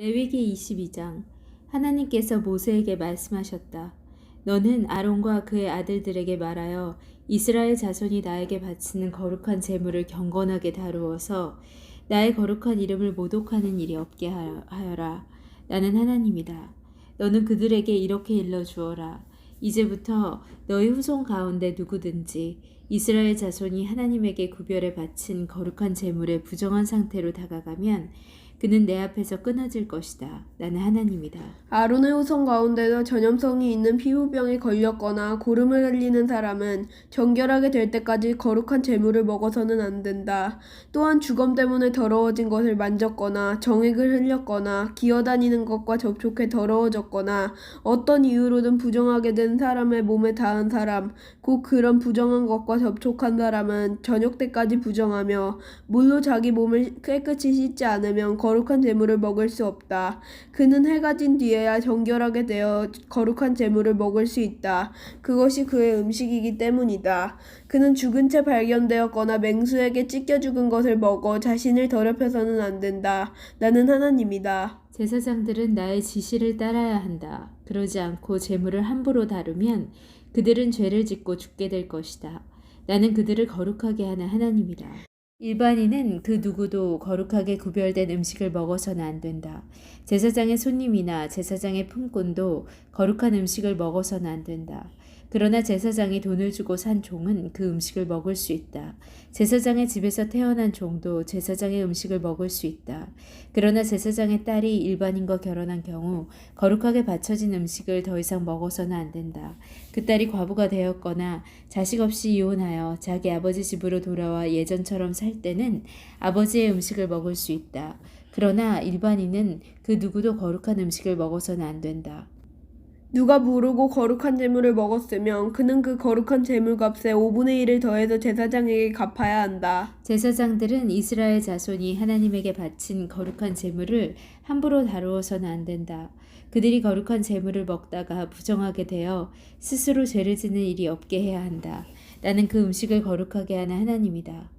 레위기 22장 하나님께서 모세에게 말씀하셨다. 너는 아론과 그의 아들들에게 말하여 이스라엘 자손이 나에게 바치는 거룩한 제물을 경건하게 다루어서 나의 거룩한 이름을 모독하는 일이 없게 하여- 하여라. 나는 하나님이다. 너는 그들에게 이렇게 일러 주어라. 이제부터 너희 후손 가운데 누구든지 이스라엘 자손이 하나님에게 구별해 바친 거룩한 제물에 부정한 상태로 다가가면 그는 내 앞에서 끊어질 것이다. 나는 하나님이다. 아론의 후손 가운데서 전염성이 있는 피부병에 걸렸거나 고름을 흘리는 사람은 정결하게 될 때까지 거룩한 재물을 먹어서는 안 된다. 또한 주검 때문에 더러워진 것을 만졌거나 정액을 흘렸거나 기어다니는 것과 접촉해 더러워졌거나 어떤 이유로든 부정하게 된 사람의 몸에 닿은 사람, 곧 그런 부정한 것과 접촉한 사람은 저녁 때까지 부정하며 물로 자기 몸을 깨끗이 씻지 않으면 거 룩한 재물을 먹을 수 없다. 그는 해가 진 뒤에야 정결하게 되어 거룩한 재물을 먹을 수 있다. 그것이 그의 음식이기 때문이다. 그는 죽은 채 발견되었거나 맹수에게 찢겨 죽은 것을 먹어 자신을 더럽혀서는 안 된다. 나는 하나님이다. 제사장들은 나의 지시를 따라야 한다. 그러지 않고 재물을 함부로 다루면 그들은 죄를 짓고 죽게 될 것이다. 나는 그들을 거룩하게 하는 하나님이다. 일반인은 그 누구도 거룩하게 구별된 음식을 먹어서는 안 된다. 제사장의 손님이나 제사장의 품꾼도 거룩한 음식을 먹어서는 안 된다. 그러나 제사장이 돈을 주고 산 종은 그 음식을 먹을 수 있다. 제사장의 집에서 태어난 종도 제사장의 음식을 먹을 수 있다. 그러나 제사장의 딸이 일반인과 결혼한 경우 거룩하게 바쳐진 음식을 더 이상 먹어서는 안 된다. 그 딸이 과부가 되었거나 자식 없이 이혼하여 자기 아버지 집으로 돌아와 예전처럼 살 때는 아버지의 음식을 먹을 수 있다. 그러나 일반인은 그 누구도 거룩한 음식을 먹어서는 안 된다. 누가 모르고 거룩한 재물을 먹었으면 그는 그 거룩한 재물값의 5분의 1을 더해서 제사장에게 갚아야 한다. 제사장들은 이스라엘 자손이 하나님에게 바친 거룩한 제물을 함부로 다루어서는 안 된다. 그들이 거룩한 제물을 먹다가 부정하게 되어 스스로 죄를 짓는 일이 없게 해야 한다. 나는 그 음식을 거룩하게 하는 하나님이다.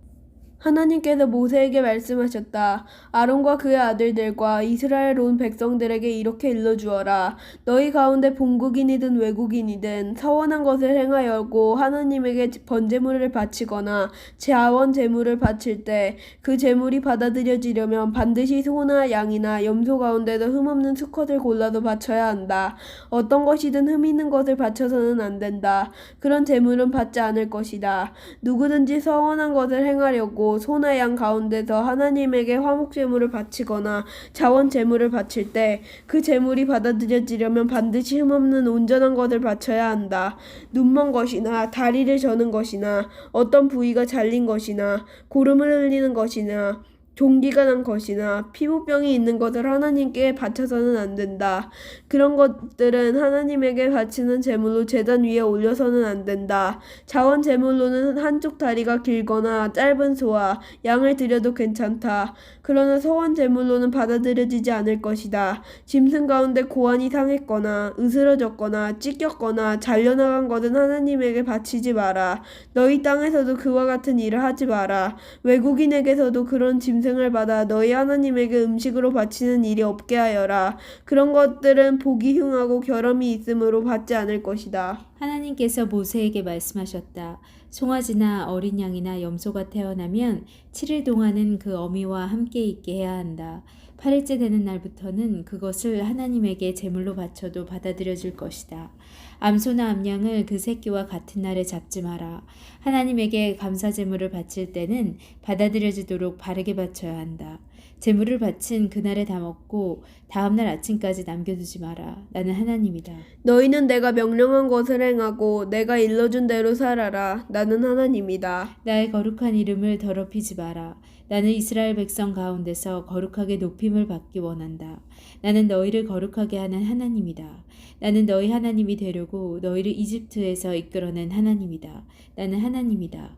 하나님께서 모세에게 말씀하셨다. 아론과 그의 아들들과 이스라엘 온 백성들에게 이렇게 일러주어라. 너희 가운데 본국인이든 외국인이든 서원한 것을 행하여고 하나님에게 번제물을 바치거나 자원 제물을 바칠 때 그 제물이 받아들여지려면 반드시 소나 양이나 염소 가운데서 흠없는 수컷을 골라서 바쳐야 한다. 어떤 것이든 흠 있는 것을 바쳐서는 안 된다. 그런 제물은 받지 않을 것이다. 누구든지 서원한 것을 행하려고 소나 양 가운데서 하나님에게 화목 제물을 바치거나 자원 제물을 바칠 때 그 제물이 받아들여지려면 반드시 흠없는 온전한 것을 바쳐야 한다. 눈먼 것이나 다리를 저는 것이나 어떤 부위가 잘린 것이나 고름을 흘리는 것이나 종기가 난 것이나 피부병이 있는 것을 하나님께 바쳐서는 안 된다. 그런 것들은 하나님에게 바치는 제물로 제단 위에 올려서는 안 된다. 자원 제물로는 한쪽 다리가 길거나 짧은 소와 양을 드려도 괜찮다. 그러나 소원 제물로는 받아들여지지 않을 것이다. 짐승 가운데 고환이 상했거나 으스러졌거나 찢겼거나 잘려나간 것은 하나님에게 바치지 마라. 너희 땅에서도 그와 같은 일을 하지 마라. 외국인에게서도 그런 짐승 을 받아 너희 하나님에게 음식으로 바치는 일이 없게 하여라. 그런 것들은 보기 흉하고 결함이 있으므로 받지 않을 것이다. 하나님께서 모세에게 말씀하셨다. 송아지나 어린 양이나 염소가 태어나면 7일 동안은 그 어미와 함께 있게 해야 한다. 8일째 되는 날부터는 그것을 하나님에게 제물로 바쳐도 받아들여질 것이다. 암소나 암양을 그 새끼와 같은 날에 잡지 마라. 하나님에게 감사 제물을 바칠 때는 받아들여지도록 바르게 바쳐야 한다. 제물을 바친 그날에 다 먹고 다음 날 아침까지 남겨두지 마라. 나는 하나님이다. 너희는 내가 명령한 것을 행하고 내가 일러준 대로 살아라. 나는 하나님이다. 나의 거룩한 이름을 더럽히지 마라. 나는 이스라엘 백성 가운데서 거룩하게 높임을 받기 원한다. 나는 너희를 거룩하게 하는 하나님이다. 나는 너희 하나님이 되려고 너희를 이집트에서 이끌어낸 하나님이다. 나는 하나님이다.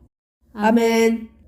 아멘.